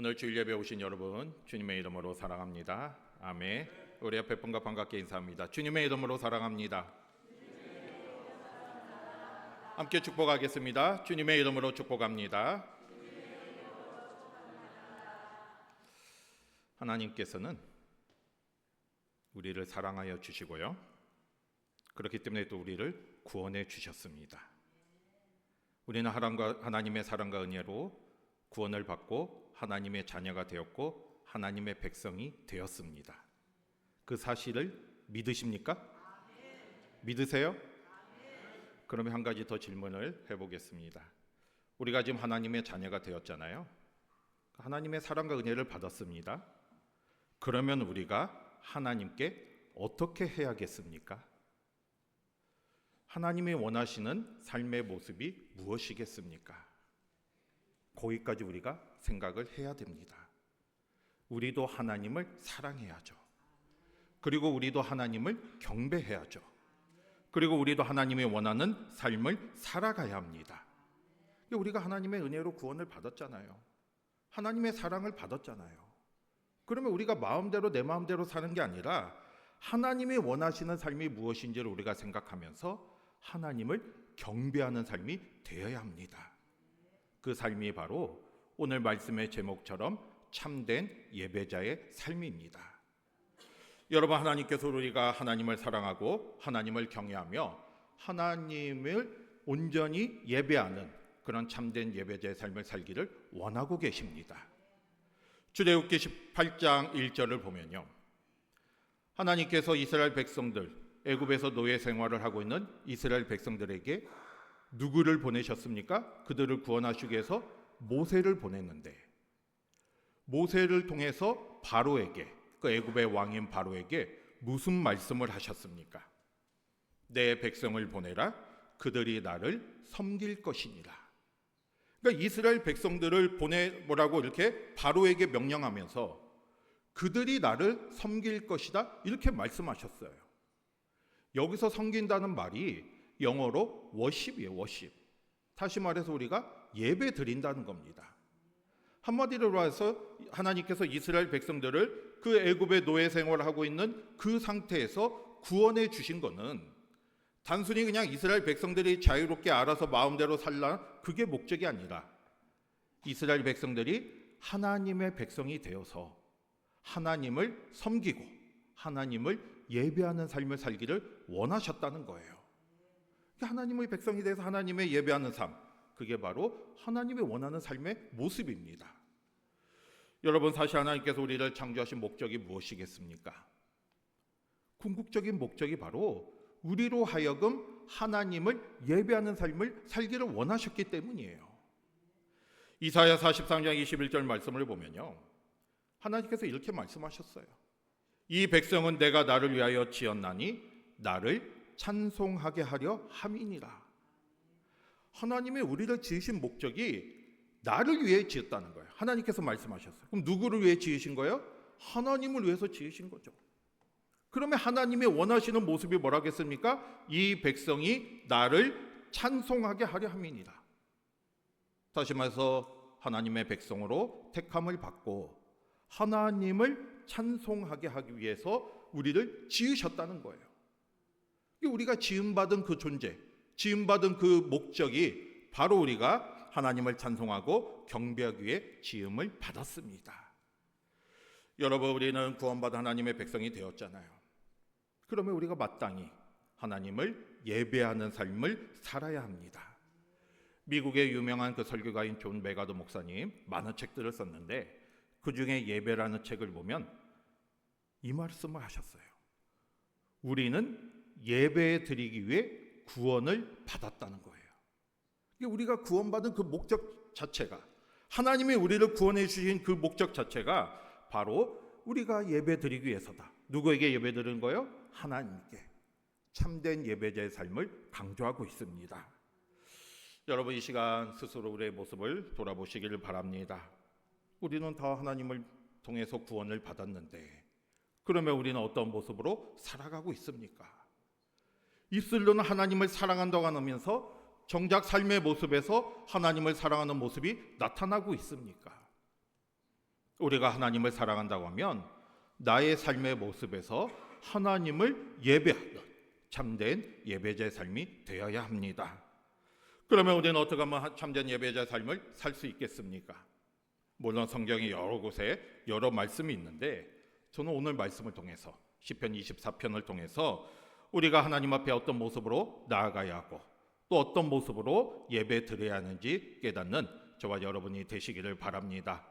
오늘 주일 예배 오신 여러분 주님의 이름으로 사랑합니다. 아멘. 우리 옆에 분과 반갑게 인사합니다. 주님의 이름으로 사랑합니다. 함께 축복하겠습니다. 주님의 이름으로 축복합니다. 하나님께서는 우리를 사랑하여 주시고요. 그렇기 때문에 또 우리를 구원해 주셨습니다. 우리는 하나님과 하나님의 사랑과 은혜로 구원을 받고 하나님의 자녀가 되었고 하나님의 백성이 되었습니다. 그 사실을 믿으십니까? 믿으세요? 그러면 한 가지 더 질문을 해보겠습니다. 우리가 지금 하나님의 자녀가 되었잖아요. 하나님의 사랑과 은혜를 받았습니다. 그러면 우리가 하나님께 어떻게 해야겠습니까? 하나님이 원하시는 삶의 모습이 무엇이겠습니까? 거기까지 우리가 생각을 해야 됩니다. 우리도 하나님을 사랑해야죠. 그리고 우리도 하나님을 경배해야죠. 그리고 우리도 하나님이 원하는 삶을 살아가야 합니다. 우리가 하나님의 은혜로 구원을 받았잖아요. 하나님의 사랑을 받았잖아요. 그러면 우리가 마음대로 내 마음대로 사는 게 아니라 하나님이 원하시는 삶이 무엇인지를 우리가 생각하면서 하나님을 경배하는 삶이 되어야 합니다. 그 삶이 바로 오늘 말씀의 제목처럼 참된 예배자의 삶입니다. 여러분 하나님께서 우리가 하나님을 사랑하고 하나님을 경외하며 하나님을 온전히 예배하는 그런 참된 예배자의 삶을 살기를 원하고 계십니다. 출애굽기 18장 1절을 보면요. 하나님께서 이스라엘 백성들 애굽에서 노예 생활을 하고 있는 이스라엘 백성들에게 누구를 보내셨습니까? 그들을 구원하시기 위해서 모세를 보냈는데 모세를 통해서 바로에게 그 애굽의 왕인 바로에게 무슨 말씀을 하셨습니까? 내 백성을 보내라 그들이 나를 섬길 것이니라. 그러니까 이스라엘 백성들을 보내보라고 이렇게 바로에게 명령하면서 그들이 나를 섬길 것이다 이렇게 말씀하셨어요. 여기서 섬긴다는 말이 영어로 워십이에요. 워십. 다시 말해서 우리가 예배 드린다는 겁니다. 한마디로 해서 하나님께서 이스라엘 백성들을 그 애굽의 노예 생활을 하고 있는 그 상태에서 구원해 주신 것은 단순히 그냥 이스라엘 백성들이 자유롭게 알아서 마음대로 살라 그게 목적이 아니라 이스라엘 백성들이 하나님의 백성이 되어서 하나님을 섬기고 하나님을 예배하는 삶을 살기를 원하셨다는 거예요. 하나님의 백성이 돼서 하나님의 예배하는 삶, 그게 바로 하나님이 원하는 삶의 모습입니다. 여러분 사실 하나님께서 우리를 창조하신 목적이 무엇이겠습니까? 궁극적인 목적이 바로 우리로 하여금 하나님을 예배하는 삶을 살기를 원하셨기 때문이에요. 이사야 43장 21절 말씀을 보면요. 하나님께서 이렇게 말씀하셨어요. 이 백성은 내가 나를 위하여 지었나니 나를 찬송하게 하려 함이니라. 하나님의 우리를 지으신 목적이 나를 위해 지었다는 거예요. 하나님께서 말씀하셨어요. 그럼 누구를 위해 지으신 거예요? 하나님을 위해서 지으신 거죠. 그러면 하나님이 원하시는 모습이 뭐라겠습니까? 이 백성이 나를 찬송하게 하려 함이니라. 다시 말해서 하나님의 백성으로 택함을 받고 하나님을 찬송하게 하기 위해서 우리를 지으셨다는 거예요. 우리가 지음받은 그 존재, 지음받은 그 목적이 바로 우리가 하나님을 찬송하고 경배하기 위해 지음을 받았습니다. 여러분, 우리는 구원받은 하나님의 백성이 되었잖아요. 그러면 우리가 마땅히 하나님을 예배하는 삶을 살아야 합니다. 미국의 유명한 그 설교가인 존 메가드 목사님 많은 책들을 썼는데 그 중에 예배라는 책을 보면 이 말씀을 하셨어요. 우리는 예배 드리기 위해 구원을 받았다는 거예요. 우리가 구원받은 그 목적 자체가 하나님이 우리를 구원해 주신 그 목적 자체가 바로 우리가 예배 드리기 위해서다. 누구에게 예배 드리는 거요? 하나님께. 참된 예배자의 삶을 강조하고 있습니다. 여러분 이 시간 스스로 우리의 모습을 돌아보시기를 바랍니다. 우리는 다 하나님을 통해서 구원을 받았는데 그러면 우리는 어떤 모습으로 살아가고 있습니까? 입술로는 하나님을 사랑한다고 하면서 정작 삶의 모습에서 하나님을 사랑하는 모습이 나타나고 있습니까? 우리가 하나님을 사랑한다고 하면 나의 삶의 모습에서 하나님을 예배하는 참된 예배자의 삶이 되어야 합니다. 그러면 우리는 어떻게 하면 참된 예배자의 삶을 살 수 있겠습니까? 물론 성경의 여러 곳에 여러 말씀이 있는데 저는 오늘 말씀을 통해서 시편 24편을 통해서 우리가 하나님 앞에 어떤 모습으로 나아가야 하고 또 어떤 모습으로 예배 드려야 하는지 깨닫는 저와 여러분이 되시기를 바랍니다.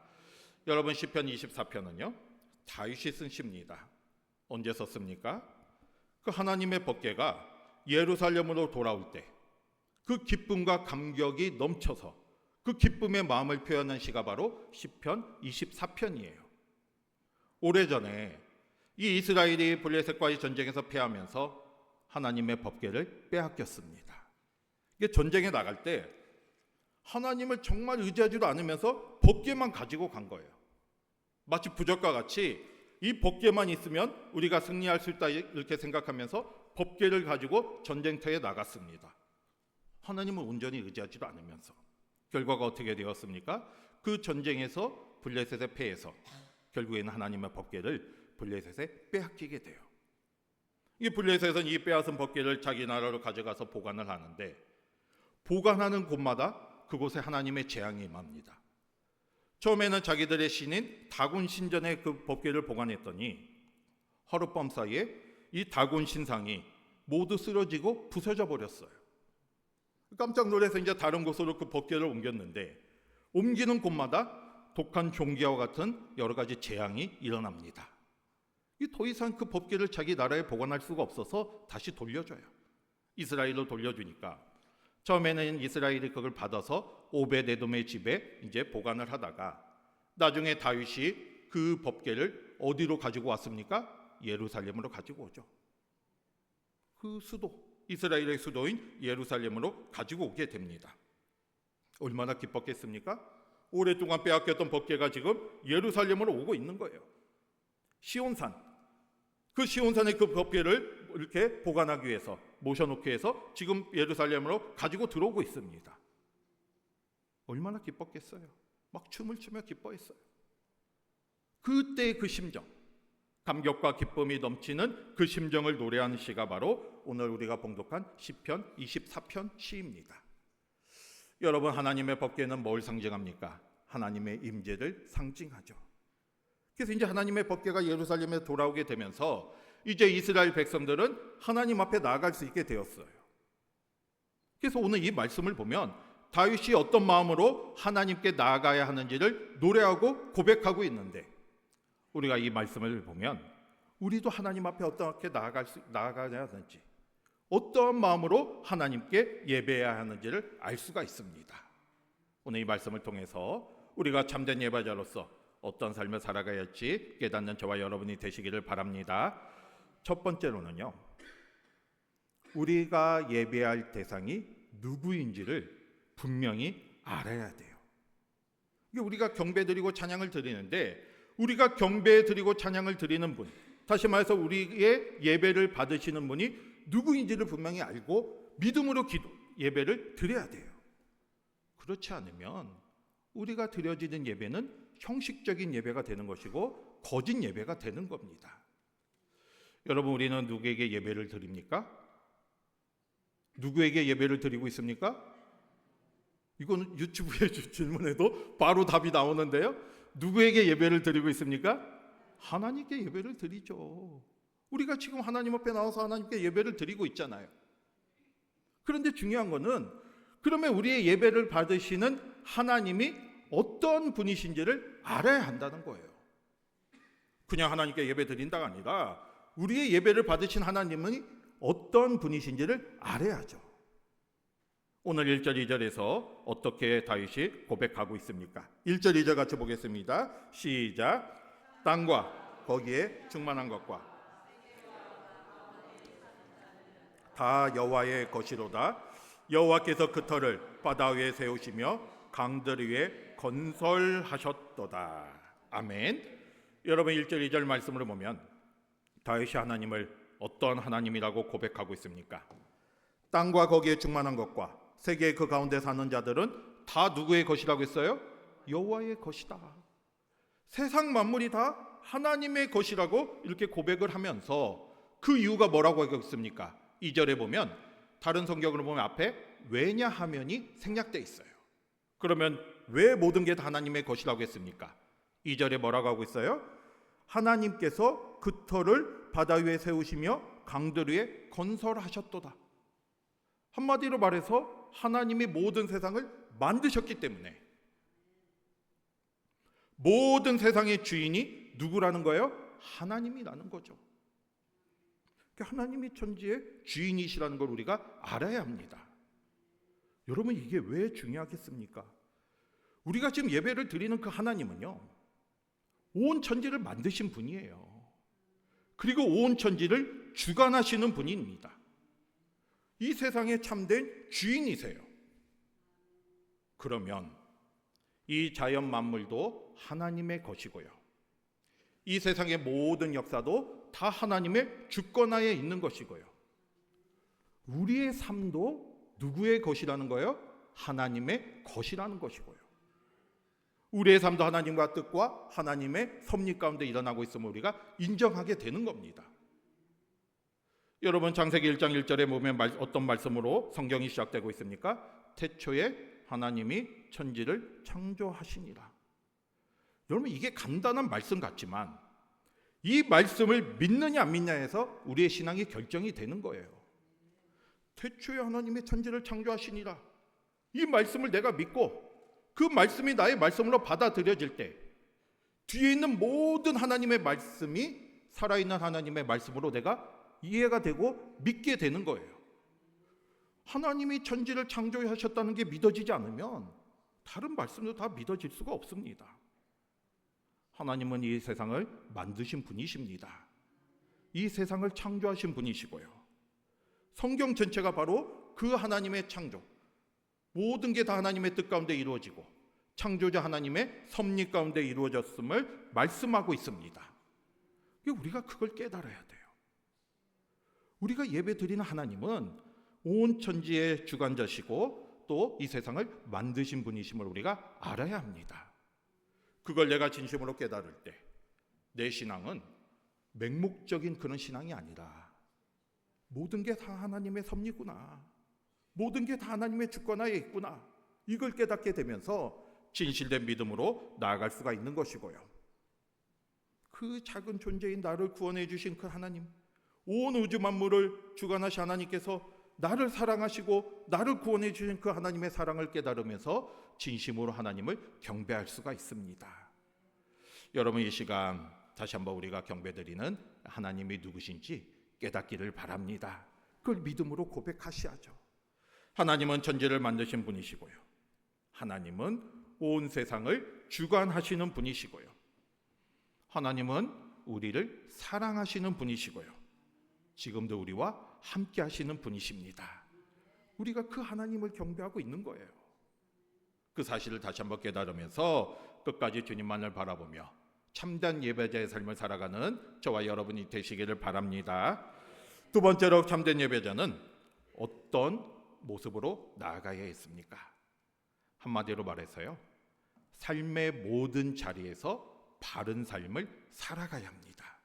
여러분 시편 24편은요. 다윗이 쓴 시입니다. 언제 썼습니까? 그 하나님의 법궤가 예루살렘으로 돌아올 때 그 기쁨과 감격이 넘쳐서 그 기쁨의 마음을 표현한 시가 바로 시편 24편이에요. 오래전에 이 이스라엘이 블레셋과의 전쟁에서 패하면서 하나님의 법궤를 빼앗겼습니다. 이게 전쟁에 나갈 때 하나님을 정말 의지하지도 않으면서 법궤만 가지고 간 거예요. 마치 부적과 같이 이 법궤만 있으면 우리가 승리할 수 있다 이렇게 생각하면서 법궤를 가지고 전쟁터에 나갔습니다. 하나님을 온전히 의지하지도 않으면서 결과가 어떻게 되었습니까? 그 전쟁에서 블레셋의 패해서 결국에는 하나님의 법궤를 블레셋에 빼앗기게 돼요. 이 블레셋은 이 빼앗은 법궤를 자기 나라로 가져가서 보관을 하는데 보관하는 곳마다 그곳에 하나님의 재앙이 임합니다. 처음에는 자기들의 신인 다곤 신전에 그 법궤를 보관했더니 하룻밤 사이에 이 다곤 신상이 모두 쓰러지고 부서져 버렸어요. 깜짝 놀라서 이제 다른 곳으로 그 법궤를 옮겼는데 옮기는 곳마다 독한 종기와 같은 여러 가지 재앙이 일어납니다. 이 더 이상 그 법궤를 자기 나라에 보관할 수가 없어서 다시 돌려줘요. 이스라엘로 돌려주니까 처음에는 이스라엘이 그걸 받아서 오베데돔의 집에 이제 보관을 하다가 나중에 다윗이 그 법궤를 어디로 가지고 왔습니까? 예루살렘으로 가지고 오죠. 그 수도 이스라엘의 수도인 예루살렘으로 가지고 오게 됩니다. 얼마나 기뻤겠습니까? 오랫동안 빼앗겼던 법궤가 지금 예루살렘으로 오고 있는 거예요. 시온산 그 시온산의 그 법궤를 이렇게 보관하기 위해서 모셔놓기 위해서 지금 예루살렘으로 가지고 들어오고 있습니다. 얼마나 기뻤겠어요. 막 춤을 추며 기뻐했어요. 그때 그 심정, 감격과 기쁨이 넘치는 그 심정을 노래하는 시가 바로 오늘 우리가 봉독한 시편 24편 시입니다. 여러분 하나님의 법궤는 뭘 상징합니까? 하나님의 임재를 상징하죠. 그래서 이제 하나님의 법궤가 예루살렘에 돌아오게 되면서 이제 이스라엘 백성들은 하나님 앞에 나아갈 수 있게 되었어요. 그래서 오늘 이 말씀을 보면 다윗이 어떤 마음으로 하나님께 나아가야 하는지를 노래하고 고백하고 있는데 우리가 이 말씀을 보면 우리도 하나님 앞에 어떻게 나아갈 수, 나아가야 하는지 어떠한 마음으로 하나님께 예배해야 하는지를 알 수가 있습니다. 오늘 이 말씀을 통해서 우리가 참된 예배자로서 어떤 삶을 살아가야 할지 깨닫는 저와 여러분이 되시기를 바랍니다. 첫 번째로는요. 우리가 예배할 대상이 누구인지를 분명히 알아야 돼요. 우리가 경배 드리고 찬양을 드리는데 우리가 경배 드리고 찬양을 드리는 분, 다시 말해서 우리의 예배를 받으시는 분이 누구인지를 분명히 알고 믿음으로 기도 예배를 드려야 돼요. 그렇지 않으면 우리가 드려지는 예배는 형식적인 예배가 되는 것이고 거짓 예배가 되는 겁니다. 여러분 우리는 누구에게 예배를 드립니까? 누구에게 예배를 드리고 있습니까? 이거는 유튜브에 질문해도 바로 답이 나오는데요. 누구에게 예배를 드리고 있습니까? 하나님께 예배를 드리죠. 우리가 지금 하나님 앞에 나와서 하나님께 예배를 드리고 있잖아요. 그런데 중요한 거는 그러면 우리의 예배를 받으시는 하나님이 어떤 분이신지를 알아야 한다는 거예요. 그냥 하나님께 예배 드린다가 아니라 우리의 예배를 받으신 하나님은 어떤 분이신지를 알아야죠. 오늘 1절 2절에서 어떻게 다윗이 고백하고 있습니까? 1절 2절 같이 보겠습니다. 시작. 땅과 거기에 충만한 것과 다 여호와의 것이로다. 여호와께서 그 터를 바다 위에 세우시며 강들 위에 건설하셨도다. 아멘. 여러분 1절 2절 말씀으로 보면 다윗이 하나님을 어떤 하나님이라고 고백하고 있습니까? 땅과 거기에 충만한 것과 세계 그 가운데 사는 자들은 다 누구의 것이라고 했어요? 여호와의 것이다. 세상 만물이 다 하나님의 것이라고 이렇게 고백을 하면서 그 이유가 뭐라고 하겠습니까? 2절에 보면 다른 성경으로 보면 앞에 왜냐하면이 생략돼 있어요. 그러면 왜 모든 게 다 하나님의 것이라고 했습니까? 2절에 뭐라고 하고 있어요? 하나님께서 그 터를 바다 위에 세우시며 강들 위에 건설하셨도다. 한마디로 말해서 하나님이 모든 세상을 만드셨기 때문에 모든 세상의 주인이 누구라는 거예요? 하나님이라는 거죠. 그러니까 하나님이 천지의 주인이시라는 걸 우리가 알아야 합니다. 여러분 이게 왜 중요하겠습니까? 우리가 지금 예배를 드리는 그 하나님은요. 온 천지를 만드신 분이에요. 그리고 온 천지를 주관하시는 분입니다. 이 세상에 참된 주인이세요. 그러면 이 자연 만물도 하나님의 것이고요. 이 세상의 모든 역사도 다 하나님의 주권하에 있는 것이고요. 우리의 삶도 누구의 것이라는 거예요? 하나님의 것이라는 것이고요. 우리의 삶도 하나님과 뜻과 하나님의 섭리 가운데 일어나고 있음을 우리가 인정하게 되는 겁니다. 여러분 창세기 1장 1절에 보면 어떤 말씀으로 성경이 시작되고 있습니까? 태초에 하나님이 천지를 창조하시니라. 여러분 이게 간단한 말씀 같지만 이 말씀을 믿느냐 안 믿냐에서 우리의 신앙이 결정이 되는 거예요. 태초에 하나님이 천지를 창조하시니라. 이 말씀을 내가 믿고 그 말씀이 나의 말씀으로 받아들여질 때 뒤에 있는 모든 하나님의 말씀이 살아있는 하나님의 말씀으로 내가 이해가 되고 믿게 되는 거예요. 하나님이 천지를 창조하셨다는 게 믿어지지 않으면 다른 말씀도 다 믿어질 수가 없습니다. 하나님은 이 세상을 만드신 분이십니다. 이 세상을 창조하신 분이시고요. 성경 전체가 바로 그 하나님의 창조, 모든 게 다 하나님의 뜻 가운데 이루어지고 창조자 하나님의 섭리 가운데 이루어졌음을 말씀하고 있습니다. 우리가 그걸 깨달아야 돼요. 우리가 예배 드리는 하나님은 온 천지의 주관자시고 또 이 세상을 만드신 분이심을 우리가 알아야 합니다. 그걸 내가 진심으로 깨달을 때 내 신앙은 맹목적인 그런 신앙이 아니라 모든 게 다 하나님의 섭리구나. 모든 게 다 하나님의 주권하에 있구나. 이걸 깨닫게 되면서 진실된 믿음으로 나아갈 수가 있는 것이고요. 그 작은 존재인 나를 구원해 주신 그 하나님, 온 우주 만물을 주관하신 하나님께서 나를 사랑하시고 나를 구원해 주신 그 하나님의 사랑을 깨달으면서 진심으로 하나님을 경배할 수가 있습니다. 여러분 이 시간 다시 한번 우리가 경배드리는 하나님이 누구신지 깨닫기를 바랍니다. 그걸 믿음으로 고백하셔야죠. 하나님은 천지를 만드신 분이시고요. 하나님은 온 세상을 주관하시는 분이시고요. 하나님은 우리를 사랑하시는 분이시고요. 지금도 우리와 함께 하시는 분이십니다. 우리가 그 하나님을 경배하고 있는 거예요. 그 사실을 다시 한번 깨달으면서 끝까지 주님만을 바라보며 참된 예배자의 삶을 살아가는 저와 여러분이 되시기를 바랍니다. 두 번째로 참된 예배자는 어떤 모습으로 나아가야 했습니까? 한마디로 말해서요. 삶의 모든 자리에서 바른 삶을 살아가야 합니다.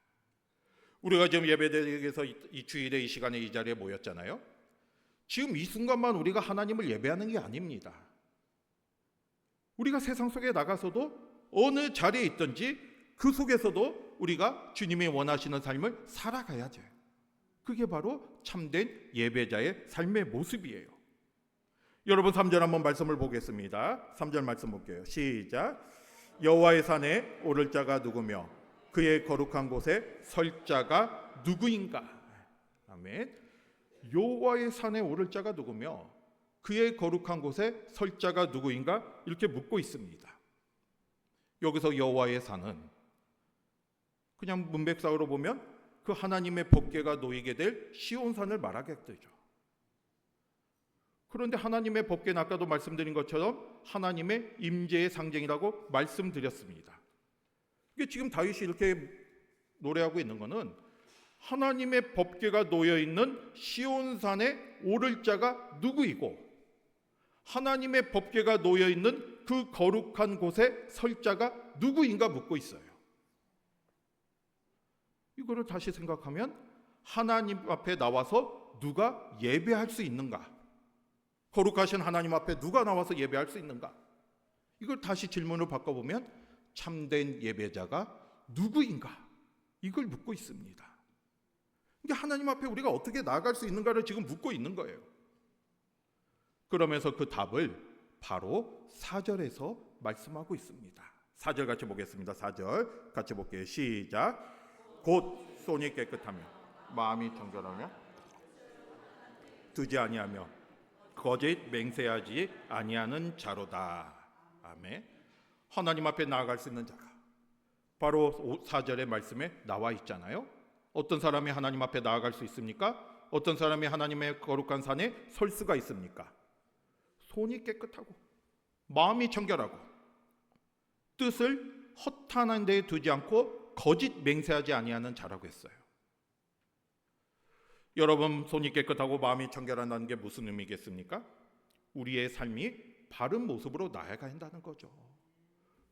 우리가 지금 예배드리기위해서 이 주일에 이 시간에 이 자리에 모였잖아요. 지금 이 순간만 우리가 하나님을 예배하는 게 아닙니다. 우리가 세상 속에 나가서도 어느 자리에 있든지 그 속에서도 우리가 주님이 원하시는 삶을 살아가야죠. 그게 바로 참된 예배자의 삶의 모습이에요. 여러분 3절 한번 말씀을 보겠습니다. 3절 말씀 볼게요. 시작. 여호와의 산에 오를 자가 누구며 그의 거룩한 곳에 설 자가 누구인가? 아멘. 여호와의 산에 오를 자가 누구며 그의 거룩한 곳에 설 자가 누구인가? 이렇게 묻고 있습니다. 여기서 여호와의 산은 그냥 문백사으로 보면 그 하나님의 법궤가 놓이게 될 시온산을 말하게 되죠. 그런데 하나님의 법궤는 아까도 말씀드린 것처럼 하나님의 임재의 상징이라고 말씀드렸습니다. 이게 지금 다윗이 이렇게 노래하고 있는 것은 하나님의 법궤가 놓여 있는 시온산에 오를 자가 누구이고 하나님의 법궤가 놓여 있는 그 거룩한 곳에 설 자가 누구인가 묻고 있어요. 이거를 다시 생각하면 하나님 앞에 나와서 누가 예배할 수 있는가? 거룩하신 하나님 앞에 누가 나와서 예배할 수 있는가? 이걸 다시 질문을 바꿔보면 참된 예배자가 누구인가? 이걸 묻고 있습니다. 이게 하나님 앞에 우리가 어떻게 나아갈 수 있는가를 지금 묻고 있는 거예요. 그러면서 그 답을 바로 4절에서 말씀하고 있습니다. 4절 같이 보겠습니다. 4절 같이 볼게요. 시작. 곧 손이 깨끗하며 마음이 정결하며 두지 아니하며 거짓 맹세하지 아니하는 자로다. 아멘. 하나님 앞에 나아갈 수 있는 자가 바로 4절의 말씀에 나와 있잖아요. 어떤 사람이 하나님 앞에 나아갈 수 있습니까? 어떤 사람이 하나님의 거룩한 산에 설 수가 있습니까? 손이 깨끗하고 마음이 청결하고 뜻을 허탄한 데에 두지 않고 거짓 맹세하지 아니하는 자라고 했어요. 여러분 손이 깨끗하고 마음이 청결한다는 게 무슨 의미겠습니까? 우리의 삶이 바른 모습으로 나아가야 한다는 거죠.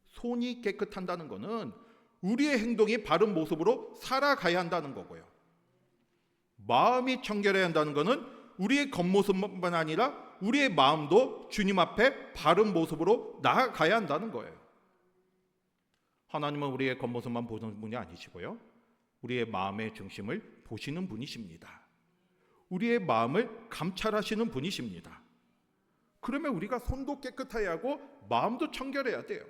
손이 깨끗한다는 것은 우리의 행동이 바른 모습으로 살아가야 한다는 거고요. 마음이 청결해야 한다는 것은 우리의 겉모습만 아니라 우리의 마음도 주님 앞에 바른 모습으로 나아가야 한다는 거예요. 하나님은 우리의 겉모습만 보는 분이 아니시고요. 우리의 마음의 중심을 보시는 분이십니다. 우리의 마음을 감찰하시는 분이십니다. 그러면 우리가 손도 깨끗해야 하고 마음도 청결해야 돼요.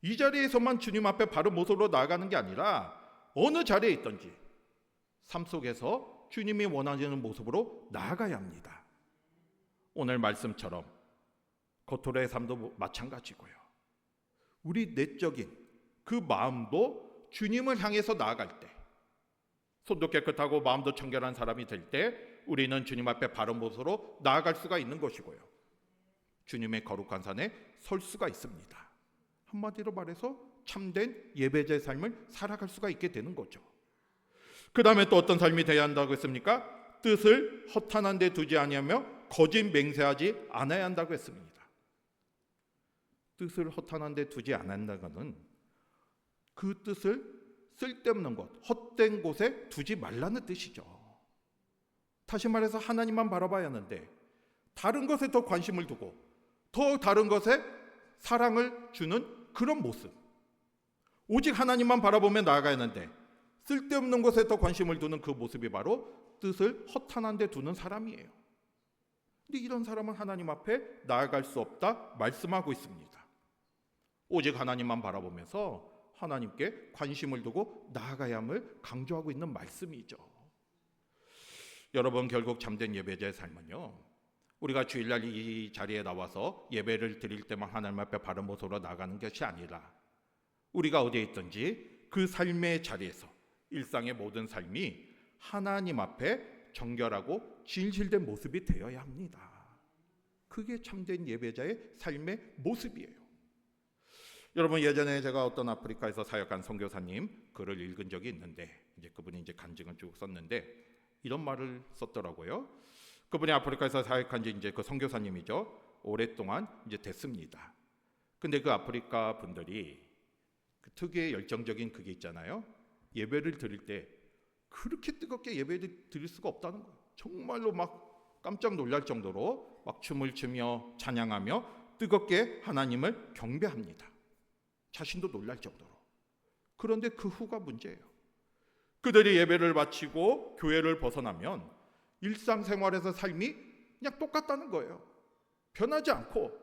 이 자리에서만 주님 앞에 바른 모습으로 나아가는 게 아니라 어느 자리에 있든지 삶 속에서 주님이 원하시는 모습으로 나아가야 합니다. 오늘 말씀처럼 겉으로의 삶도 마찬가지고요. 우리 내적인 그 마음도 주님을 향해서 나아갈 때 손도 깨끗하고 마음도 청결한 사람이 될 때 우리는 주님 앞에 바른 모습으로 나아갈 수가 있는 것이고요. 주님의 거룩한 산에 설 수가 있습니다. 한마디로 말해서 참된 예배자의 삶을 살아갈 수가 있게 되는 거죠. 그 다음에 또 어떤 삶이 되어야 한다고 했습니까? 뜻을 허탄한 데 두지 아니하며 거짓 맹세하지 않아야 한다고 했습니다. 뜻을 허탄한 데 두지 것은 그 뜻을 쓸데없는 곳, 헛된 곳에 두지 말라는 뜻이죠. 다시 말해서 하나님만 바라봐야 하는데 다른 것에 더 관심을 두고 더 다른 것에 사랑을 주는 그런 모습. 오직 하나님만 바라보며 나아가야 하는데 쓸데없는 것에 더 관심을 두는 그 모습이 바로 뜻을 허탄한 데 두는 사람이에요. 근데 이런 사람은 하나님 앞에 나아갈 수 없다 말씀하고 있습니다. 오직 하나님만 바라보면서 하나님께 관심을 두고 나아가야 함을 강조하고 있는 말씀이죠. 여러분 결국 참된 예배자의 삶은요. 우리가 주일날 이 자리에 나와서 예배를 드릴 때만 하나님 앞에 바른 모습으로 나가는 것이 아니라 우리가 어디에 있든지 그 삶의 자리에서 일상의 모든 삶이 하나님 앞에 정결하고 진실된 모습이 되어야 합니다. 그게 참된 예배자의 삶의 모습이에요. 여러분 예전에 제가 어떤 아프리카에서 사역한 선교사님 글을 읽은 적이 있는데 이제 그분이 이제 간증을 쭉 썼는데 이런 말을 썼더라고요. 그분이 아프리카에서 사역한 지 이제 그 선교사님이죠. 오랫동안 이제 됐습니다. 근데 그 아프리카 분들이 그 특유의 열정적인 그게 있잖아요. 예배를 드릴 때 그렇게 뜨겁게 예배를 드릴 수가 없다는 거예요. 정말로 막 깜짝 놀랄 정도로 막 춤을 추며 찬양하며 뜨겁게 하나님을 경배합니다. 자신도 놀랄 정도로. 그런데 그 후가 문제예요. 그들이 예배를 마치고 교회를 벗어나면 일상생활에서 삶이 그냥 똑같다는 거예요. 변하지 않고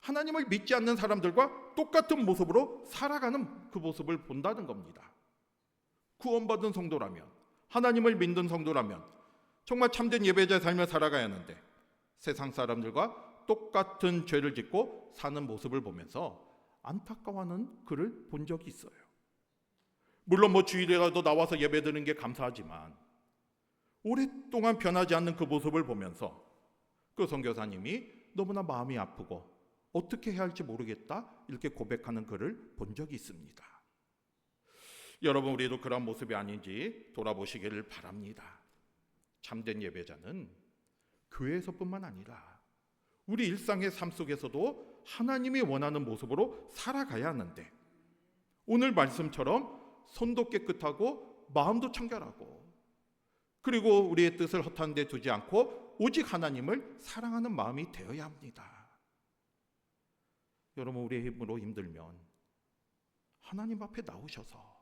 하나님을 믿지 않는 사람들과 똑같은 모습으로 살아가는 그 모습을 본다는 겁니다. 구원받은 성도라면 하나님을 믿는 성도라면 정말 참된 예배자의 삶을 살아가야 하는데 세상 사람들과 똑같은 죄를 짓고 사는 모습을 보면서 안타까워하는 그를 본 적이 있어요. 물론 뭐 주일이라도 나와서 예배드리는 게 감사하지만 오랫동안 변하지 않는 그 모습을 보면서 그 선교사님이 너무나 마음이 아프고 어떻게 해야 할지 모르겠다 이렇게 고백하는 그를 본 적이 있습니다. 여러분 우리도 그런 모습이 아닌지 돌아보시기를 바랍니다. 참된 예배자는 교회에서뿐만 아니라 우리 일상의 삶 속에서도 하나님이 원하는 모습으로 살아가야 하는데 오늘 말씀처럼 손도 깨끗하고 마음도 청결하고 그리고 우리의 뜻을 허탄 데 두지 않고 오직 하나님을 사랑하는 마음이 되어야 합니다. 여러분 우리의 힘으로 힘들면 하나님 앞에 나오셔서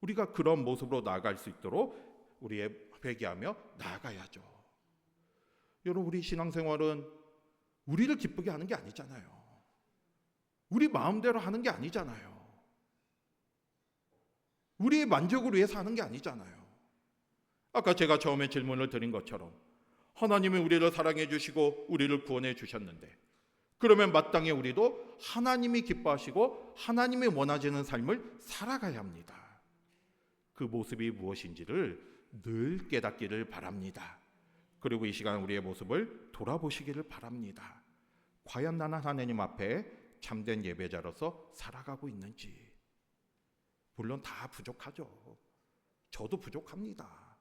우리가 그런 모습으로 나아갈 수 있도록 우리의 회개하며 나아가야죠. 여러분 우리 신앙생활은 우리를 기쁘게 하는 게 아니잖아요. 우리 마음대로 하는 게 아니잖아요. 우리의 만족을 위해서 하는 게 아니잖아요. 아까 제가 처음에 질문을 드린 것처럼 하나님이 우리를 사랑해 주시고 우리를 구원해 주셨는데 그러면 마땅히 우리도 하나님이 기뻐하시고 하나님이 원하시는 삶을 살아가야 합니다. 그 모습이 무엇인지를 늘 깨닫기를 바랍니다. 그리고 이 시간 우리의 모습을 돌아보시기를 바랍니다. 과연 나는 하나님 앞에 참된 예배자로서 살아가고 있는지. 물론 다 부족하죠. 저도 부족합니다.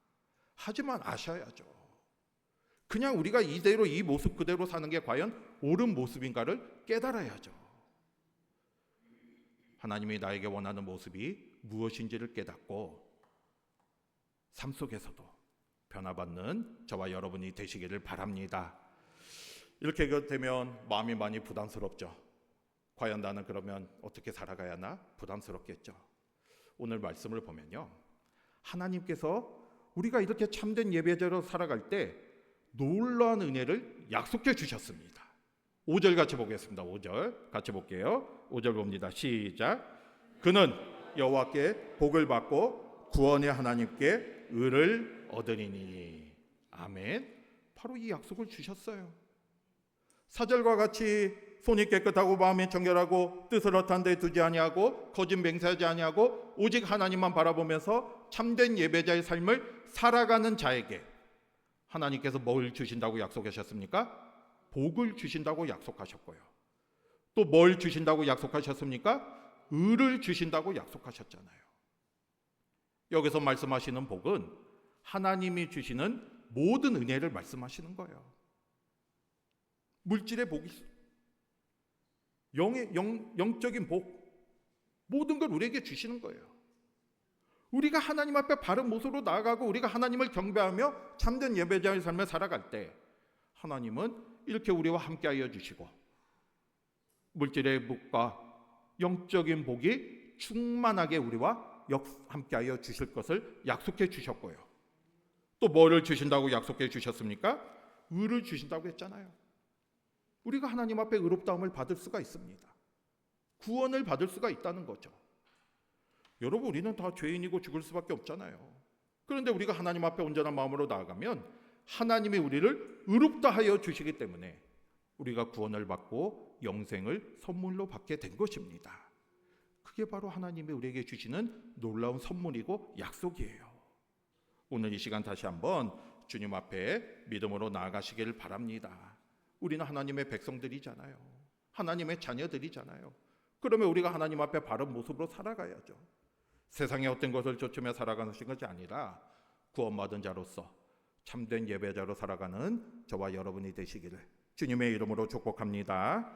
하지만 아셔야죠. 그냥 우리가 이대로 이 모습 그대로 사는 게 과연 옳은 모습인가를 깨달아야죠. 하나님이 나에게 원하는 모습이 무엇인지를 깨닫고 삶 속에서도 변화받는 저와 여러분이 되시기를 바랍니다. 이렇게 되면 마음이 많이 부담스럽죠. 과연 나는 그러면 어떻게 살아가야 하나? 부담스럽겠죠. 오늘 말씀을 보면요. 하나님께서 우리가 이렇게 참된 예배자로 살아갈 때 놀라운 은혜를 약속해 주셨습니다. 5절 같이 보겠습니다. 5절 같이 볼게요. 5절 봅니다. 시작. 그는 여호와께 복을 받고 구원의 하나님께 의를 얻으리니. 아멘. 바로 이 약속을 주셨어요. 사절과 같이 손이 깨끗하고 마음이 청결하고 뜻을 허탄 데 두지 아니하고 거짓 맹세하지 아니하고 오직 하나님만 바라보면서 참된 예배자의 삶을 살아가는 자에게 하나님께서 뭘 주신다고 약속하셨습니까? 복을 주신다고 약속하셨고요. 또 뭘 주신다고 약속하셨습니까? 의를 주신다고 약속하셨잖아요. 여기서 말씀하시는 복은 하나님이 주시는 모든 은혜를 말씀하시는 거예요. 물질의 복이 영의 영, 영적인 복 모든 걸 우리에게 주시는 거예요. 우리가 하나님 앞에 바른 모습으로 나아가고 우리가 하나님을 경배하며 참된 예배자의 삶을 살아갈 때 하나님은 이렇게 우리와 함께하여 주시고 물질의 복과 영적인 복이 충만하게 우리와 함께하여 주실 것을 약속해 주셨고요. 또 뭐를 주신다고 약속해 주셨습니까? 의를 주신다고 했잖아요. 우리가 하나님 앞에 의롭다움을 받을 수가 있습니다. 구원을 받을 수가 있다는 거죠. 여러분 우리는 다 죄인이고 죽을 수밖에 없잖아요. 그런데 우리가 하나님 앞에 온전한 마음으로 나아가면 하나님이 우리를 의롭다 하여 주시기 때문에 우리가 구원을 받고 영생을 선물로 받게 된 것입니다. 그게 바로 하나님이 우리에게 주시는 놀라운 선물이고 약속이에요. 오늘 이 시간 다시 한번 주님 앞에 믿음으로 나아가시기를 바랍니다. 우리는 하나님의 백성들이잖아요. 하나님의 자녀들이잖아요. 그러면 우리가 하나님 앞에 바른 모습으로 살아가야죠. 세상의 어떤 것을 쫓으며 살아가는 것이 아니라 구원받은 자로서 참된 예배자로 살아가는 저와 여러분이 되시기를 주님의 이름으로 축복합니다.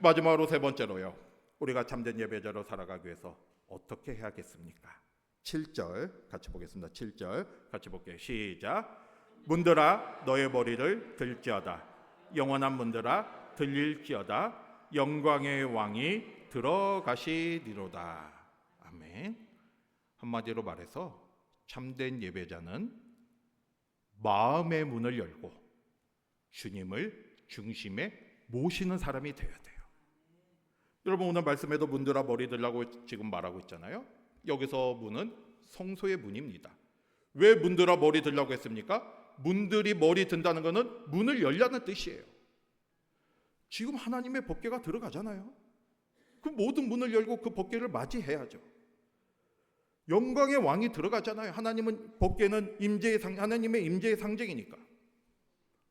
마지막으로 세 번째로요. 우리가 참된 예배자로 살아가기 위해서 어떻게 해야겠습니까? 7절 같이 보겠습니다. 7절 같이 볼게요. 시작. 문들아 너의 머리를 들지어다. 영원한 문들아 들릴지어다. 영광의 왕이 들어가시리로다. 아멘. 한마디로 말해서 참된 예배자는 마음의 문을 열고 주님을 중심에 모시는 사람이 되어야 돼요. 여러분 오늘 말씀에도 문들아 머리 들라고 지금 말하고 있잖아요. 여기서 문은 성소의 문입니다. 왜 문들아 머리 들라고 했습니까? 문들이 머리 든다는 것은 문을 열라는 뜻이에요. 지금 하나님의 법궤가 들어가잖아요. 그 모든 문을 열고 그 법궤를 맞이해야죠. 영광의 왕이 들어가잖아요. 하나님은 법궤는 임재의 상 하나님의 임재의 상징이니까.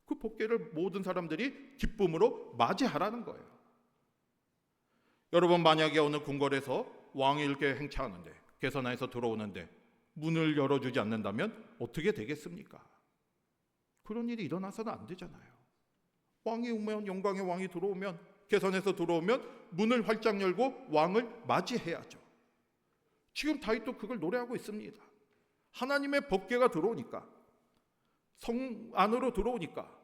그 법궤를 모든 사람들이 기쁨으로 맞이하라는 거예요. 여러분 만약에 어느 궁궐에서 왕이 이렇게 행차하는데 개선하에서 들어오는데 문을 열어주지 않는다면 어떻게 되겠습니까? 그런 일이 일어나서는 안 되잖아요. 왕이 오면 영광의 왕이 들어오면 개선에서 들어오면 문을 활짝 열고 왕을 맞이해야죠. 지금 다윗도 그걸 노래하고 있습니다. 하나님의 법궤가 들어오니까 성 안으로 들어오니까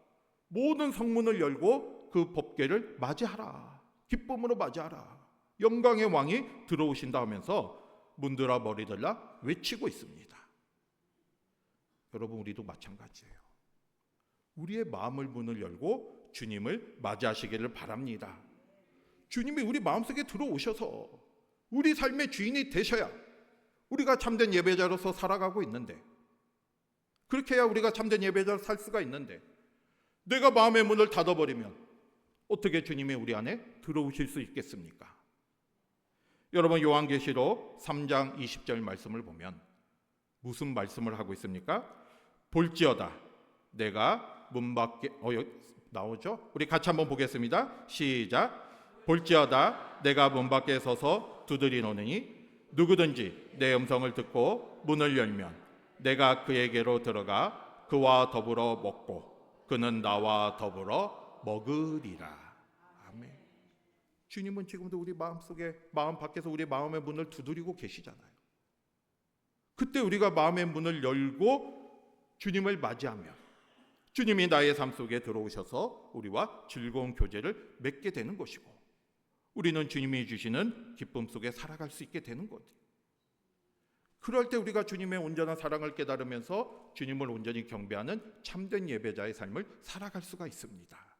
모든 성문을 열고 그 법궤를 맞이하라. 기쁨으로 맞이하라. 영광의 왕이 들어오신다 하면서 문들아 머리들라 외치고 있습니다. 여러분 우리도 마찬가지예요. 우리의 마음을 문을 열고 주님을 맞이하시기를 바랍니다. 주님이 우리 마음속에 들어오셔서 우리 삶의 주인이 되셔야 우리가 참된 예배자로서 살아가고 있는데 그렇게 해야 우리가 참된 예배자로 살 수가 있는데 내가 마음의 문을 닫아버리면 어떻게 주님이 우리 안에 들어오실 수 있겠습니까? 여러분 요한계시록 3장 20절 말씀을 보면 무슨 말씀을 하고 있습니까? 볼지어다 내가 문 밖에 어 나오죠? 우리 같이 한번 보겠습니다. 시작. 볼지어다 내가 문 밖에 서서 두드리노니 누구든지 내 음성을 듣고 문을 열면 내가 그에게로 들어가 그와 더불어 먹고 그는 나와 더불어 먹으리라. 아멘. 주님은 지금도 우리 마음속에 마음 밖에서 우리 마음의 문을 두드리고 계시잖아요. 그때 우리가 마음의 문을 열고 주님을 맞이하면 주님이 나의 삶 속에 들어오셔서 우리와 즐거운 교제를 맺게 되는 것이고 우리는 주님이 주시는 기쁨 속에 살아갈 수 있게 되는 거죠. 그럴 때 우리가 주님의 온전한 사랑을 깨달으면서 주님을 온전히 경배하는 참된 예배자의 삶을 살아갈 수가 있습니다.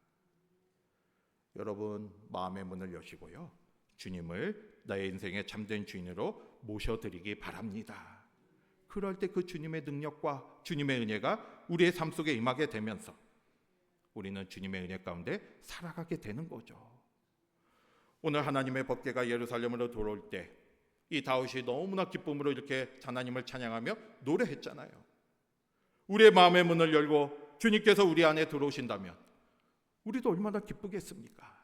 여러분 마음의 문을 여시고요. 주님을 나의 인생의 참된 주인으로 모셔드리기 바랍니다. 그럴 때 그 주님의 능력과 주님의 은혜가 우리의 삶 속에 임하게 되면서 우리는 주님의 은혜 가운데 살아가게 되는 거죠. 오늘 하나님의 법궤가 예루살렘으로 들어올 때 이 다윗이 너무나 기쁨으로 이렇게 하나님을 찬양하며 노래했잖아요. 우리의 마음의 문을 열고 주님께서 우리 안에 들어오신다면 우리도 얼마나 기쁘겠습니까?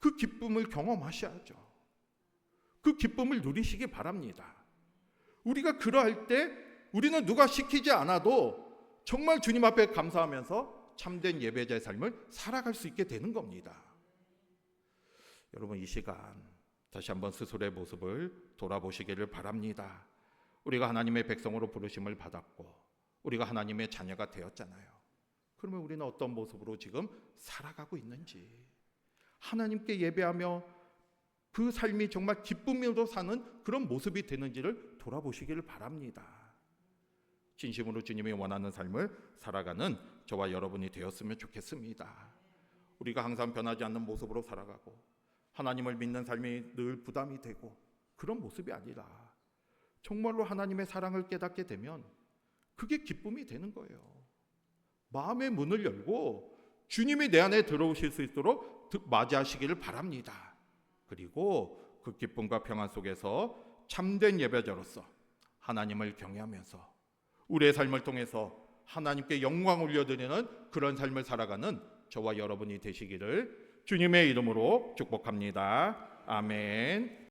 그 기쁨을 경험하셔야죠. 그 기쁨을 누리시기 바랍니다. 우리가 그러할 때 우리는 누가 시키지 않아도 정말 주님 앞에 감사하면서 참된 예배자의 삶을 살아갈 수 있게 되는 겁니다. 여러분 이 시간 다시 한번 스스로의 모습을 돌아보시기를 바랍니다. 우리가 하나님의 백성으로 부르심을 받았고 우리가 하나님의 자녀가 되었잖아요. 그러면 우리는 어떤 모습으로 지금 살아가고 있는지 하나님께 예배하며 그 삶이 정말 기쁨으로 사는 그런 모습이 되는지를 돌아보시기를 바랍니다. 진심으로 주님이 원하는 삶을 살아가는 저와 여러분이 되었으면 좋겠습니다. 우리가 항상 변하지 않는 모습으로 살아가고 하나님을 믿는 삶이 늘 부담이 되고 그런 모습이 아니라 정말로 하나님의 사랑을 깨닫게 되면 그게 기쁨이 되는 거예요. 마음의 문을 열고 주님이 내 안에 들어오실 수 있도록 맞이하시기를 바랍니다. 그리고 그 기쁨과 평안 속에서 참된 예배자로서 하나님을 경외하면서 우리의 삶을 통해서 하나님께 영광 올려드리는 그런 삶을 살아가는 저와 여러분이 되시기를 주님의 이름으로 축복합니다. 아멘.